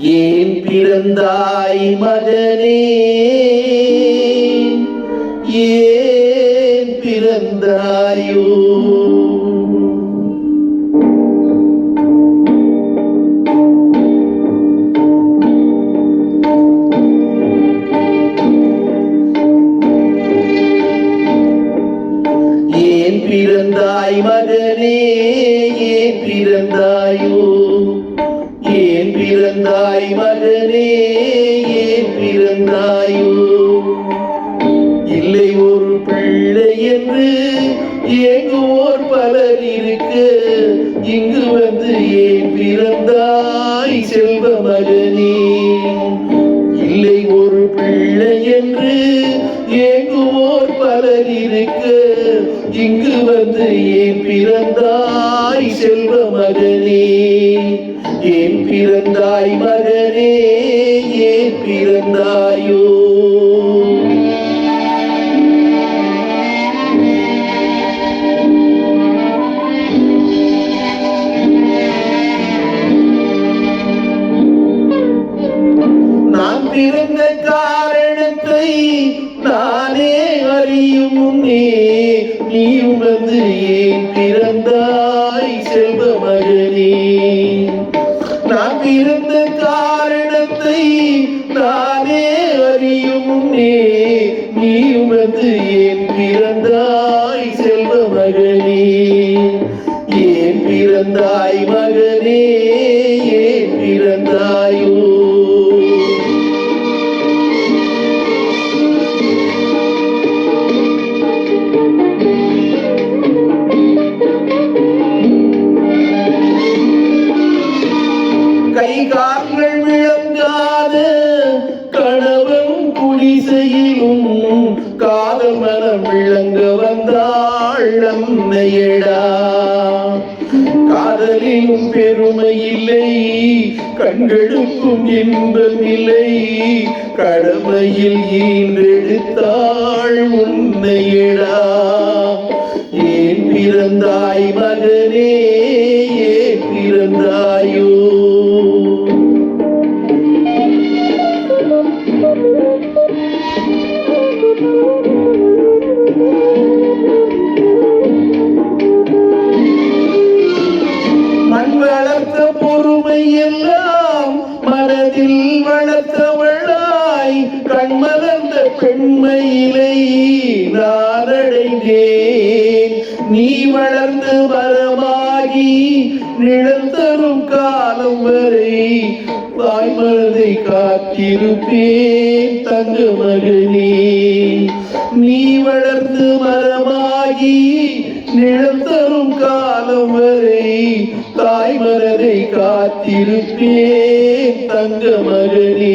ஏன் பிறந்தாய் மகனே? ஏன் பிறந்தாயோ? ஏன் பிறந்தாய் மகனே? ஏன் பிறந்தாயோ? பிறந்தாய் மகனே ஏன் பிறந்தாயோ? இல்லை ஒரு பிள்ளை என்று ஏங்குவோர் பலர் இருக்க. இங்கு வந்து ஏன் பிறந்தாய் செல்வ மகனே? இல்லை ஒரு பிள்ளை என்று ஏங்குவோர் பலர் இருக்க. இங்கு வந்து ஏன் பிறந்தாய் செல்வ மகனே? ஏன் பிறந்தாய் மகனே? ஏன் பிறந்தாயோ? நான் பிறந்த காரணத்தை நானே அறியும் முன்னே நீயும் வந்து ஏன் பிறந்தாய்? நான் பிறந்த காரணத்தை நானே அறியும் முன்னே நீ வந்து ஏன் பிறந்தாய் செல்வ மகனே ஏன் பிறந்தாய் மகனே ஏன் பிறந்தாய் குடிசையிலும் காதல் மனம் விளங்க வந்தாள் அன்னையடா. காதலிலும் பெருமை இல்லை கண்களுக்கும் இன்பம் இல்லை கடமையில் ஈன்றெடுத்தாள் முன்னையடா ஏன் பிறந்தாய் மகனே ஏன் பிறந்தாய் எல்லாம் மனதில் வளர்த்தவளாய் கண்மலர்ந்த பெண்மையிலை நான் அடைந்தேன் நீ வளர்ந்து மரமாகி நிழந்தரும் காலம் வரை தாய்மனதை காத்திருப்பேன் தங்க மகனே. நீ வளர்ந்து மரமாகி நிழந்தரும் காலம் வரை தாய் மனதை காத்திருப்பேன் தங்க மகனே